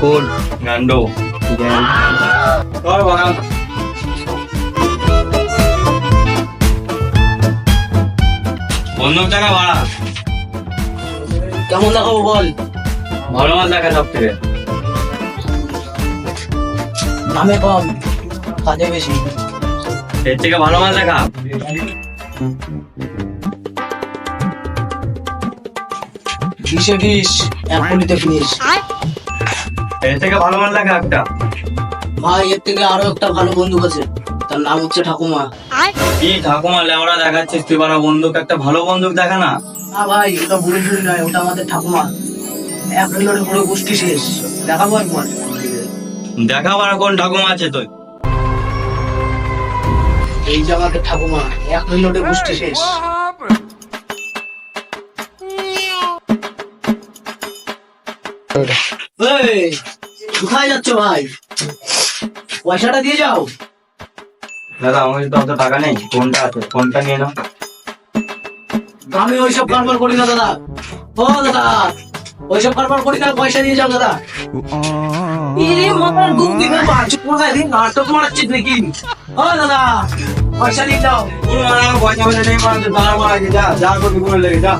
ঠাকুর গান্ডু চল বাগান বন্ধুক টাকা ভাড়া কেমন দেখাবো বল? ভালো মাল দেখা সব থেকে। দামে কম কাজে বেশি। এর থেকে ভালো মাল দেখা। বিশে বিশ এক কোটিতে বিশ। এর থেকে ভালো মাল দেখা একটা। ভাই এর থেকে আরও একটা ভালো বন্দুক আছে। তার নাম হচ্ছে ঠাকুমা। কি ঠাকুমা লেওড়া দেখাচ্ছিস? তুই বানা বন্দুক একটা ভালো বন্দুক দেখা না? না ভাই ওটা বুড়ি বুড়ি নয় ওটা আমাদের ঠাকুমা। এক রিলোডে পুরো গোষ্ঠী শেষ। দেখাবো একবার। দেখা বানা কোন ঠাকুমা আছে তুই এই যে আমাদের ঠাকুমা এক রিলোডে গোষ্ঠী শেষ। এই, কোথায় যাচ্ছ ভাই? পয়সাটা দিয়ে যাও। দাদা আমার কাছে তো অত টাকা নেই। ফোনটা আছে ফোনটা নিয়ে নাও। আমি ওইসব কারবার করি না দাদা। ও দাদা ওইসব কারবার করি না পয়সা দিয়ে যাও দাদা। ইরে মামার গুম দিবে বাজ কোথায় দিন নাটক মারাচ্ছিস নাকি? ও দাদা পয়সা দিয়ে যাও। পয়সা পয়সা নেই মানে দাঁড়া মারা যা যা করবি করে লেগে যা।